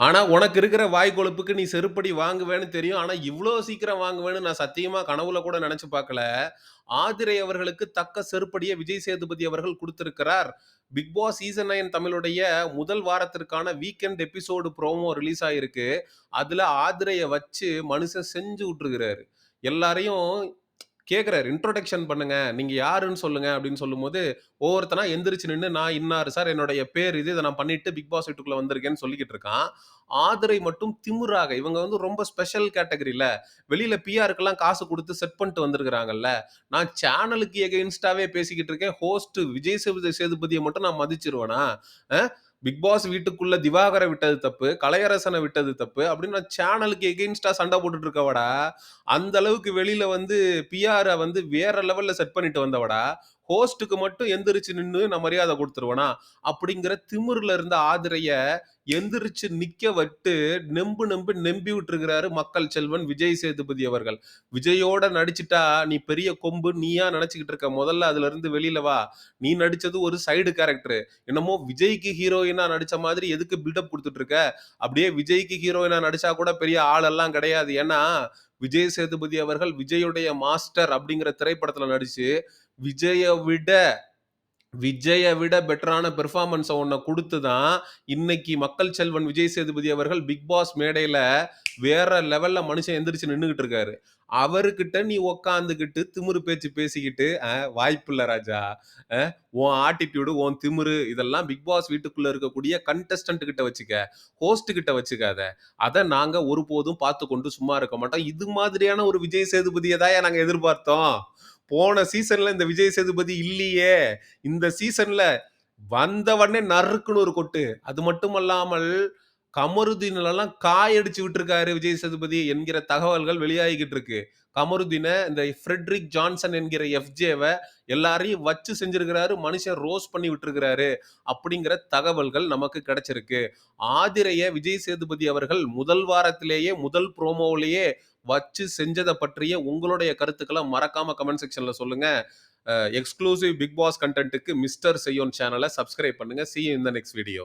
ஆனால் உனக்கு இருக்கிற வாய் கொழுப்புக்கு நீ செருப்படி வாங்குவேன்னு தெரியும். ஆனால் இவ்வளோ சீக்கிரம் வாங்குவேன்னு நான் சத்தியமா கனவுல கூட நினச்சி பார்க்கல. ஆதிரை அவர்களுக்கு தக்க செருப்படியை விஜய் சேதுபதி அவர்கள் கொடுத்திருக்கிறார் பிக் பாஸ் சீசன் நைன் தமிழுடைய முதல் வாரத்திற்கான வீக்கெண்ட் எபிசோடு ப்ரோமோ ரிலீஸ் ஆயிருக்கு. அதுல ஆதிரையை வச்சு மனுஷன் செஞ்சு விட்டுருக்கிறாரு. எல்லாரையும் கேட்குறாரு இன்ட்ரோடக்ஷன் பண்ணுங்க. நீங்க யாருன்னு சொல்லுங்க அப்படின்னு சொல்லும்போது, ஒவ்வொருத்தனா எந்திரிச்சு நின்று நான் இன்னாரு சார். என்னுடைய பேர் இது. இதை நான் பண்ணிட்டு பிக் பாஸ் வீட்டுக்குள்ள வந்திருக்கேன்னு சொல்லிக்கிட்டு இருக்கான். ஆதரை மட்டும் திமுறாக இவங்க வந்து ரொம்ப ஸ்பெஷல் கேட்டகரியில் வெளியில பிஆருக்கெல்லாம் காசு கொடுத்து செட் பண்ணிட்டு வந்திருக்கிறாங்கல்ல. நான் சேனலுக்கு எகைன்ஸ்டாவே பேசிக்கிட்டு இருக்கேன். ஹோஸ்ட் விஜய் சேது சேதுபதியை மட்டும் நான் மதிச்சிருவேனா? பிக் பாஸ் வீட்டுக்குள்ள திவாகரை விட்டது தப்பு. கலையரசனை விட்டது தப்பு. அப்படின்னு நான் சேனலுக்கு எகெயின்ஸ்டா சண்டை போட்டுட்டு இருக்கவடா. அந்த அளவுக்கு வெளியில வந்து பிஆரை வந்து வேற லெவல்ல செட் பண்ணிட்டு வந்தவடா. ஹோஸ்ட்டுக்கு மட்டும் எந்திரிச்சு நின்று நான் மரியாதை கொடுத்துருவேனா அப்படிங்கிற திமிர்ல இருந்த ஆதிரைய எந்திரிச்சு நிக்க வட்டு நெம்பு நெம்பு நெம்பி விட்டுருக்கிறாரு மக்கள் செல்வன் விஜய் சேதுபதி அவர்கள். விஜயோட நடிச்சுட்டா நீ பெரிய கொம்பு. நீயா நினைச்சுக்கிட்டு இருக்க. முதல்ல அதுல இருந்து வெளியில வா. நீ நடிச்சது ஒரு சைடு கேரக்டர். என்னமோ விஜய்க்கு ஹீரோயினா நடிச்ச மாதிரி எதுக்கு பில்டப் கொடுத்துட்டு இருக்க? அப்படியே விஜய்க்கு ஹீரோயினா நடிச்சா கூட பெரிய ஆளெல்லாம் கிடையாது. ஏன்னா, விஜய் சேதுபதி அவர்கள் விஜயுடைய மாஸ்டர் அப்படிங்கிற திரைப்படத்துல நடிச்சு, விஜய விட விஜயை விட பெட்டரான பெர்ஃபார்மன்ஸ் உன்ன கொடுத்து தான், இன்னைக்கு மக்கள் செல்வன் விஜய் சேதுபதி அவர்கள் பிக் பாஸ் மேடையில வேற லெவல்ல மனுஷன் எந்திரிச்சு நின்றுகிட்டு இருக்காரு. அவர்கிட்ட நீ உக்காந்துக்கிட்டு திமிரு பேச்சு பேசிக்கிட்டு, அ வாய்ப்பில்ல ராஜா. உன் ஆட்டிட்யூடு, உன் திமிரு இதெல்லாம் பிக் பாஸ் வீட்டுக்குள்ள இருக்கக்கூடிய கண்டஸ்டன்ட் கிட்ட வச்சுக்க. ஹோஸ்ட் கிட்ட வச்சுக்காத. அதை நாங்க ஒருபோதும் பார்த்துக்கொண்டு சும்மா இருக்க மாட்டோம். இது மாதிரியான ஒரு விஜய் சேதுபதியை தான் நாங்க எதிர்பார்த்தோம். போன சீசன்ல இந்த விஜய் சேதுபதி இல்லையே இந்த சீசன்ல வந்தவொடனே நறுக்குன்னு ஒரு கொட்டு. அது மட்டுமல்லாமல் கமருதீன்லலாம் காயடிச்சு விட்டுருக்காரு விஜய் சேதுபதி என்கிற தகவல்கள் வெளியாகிக்கிட்டு இருக்கு. கமருதீனை இந்த ஃப்ரெட்ரிக் ஜான்சன் என்கிற எஃப்ஜேவை எல்லாரையும் வச்சு செஞ்சிருக்கிறாரு. மனுஷன் ரோஸ் பண்ணி விட்டுருக்கிறாரு. அப்படிங்கிற தகவல்கள் நமக்கு கிடைச்சிருக்கு. ஆதிரைய விஜய் சேதுபதி அவர்கள் முதல் வாரத்திலேயே, முதல் ப்ரோமோவிலேயே வச்சு செஞ்சதை பற்றிய உங்களுடைய கருத்துக்களை மறக்காம கமெண்ட் செக்ஷன்ல சொல்லுங்க. எக்ஸ்க்ளூசிவ் பிக் பாஸ் கண்டென்ட்டுக்கு மிஸ்டர் செய்யோன் சேனலை சப்ஸ்கிரைப் பண்ணுங்க. சி இந்த இன் த நெக்ஸ்ட் வீடியோ.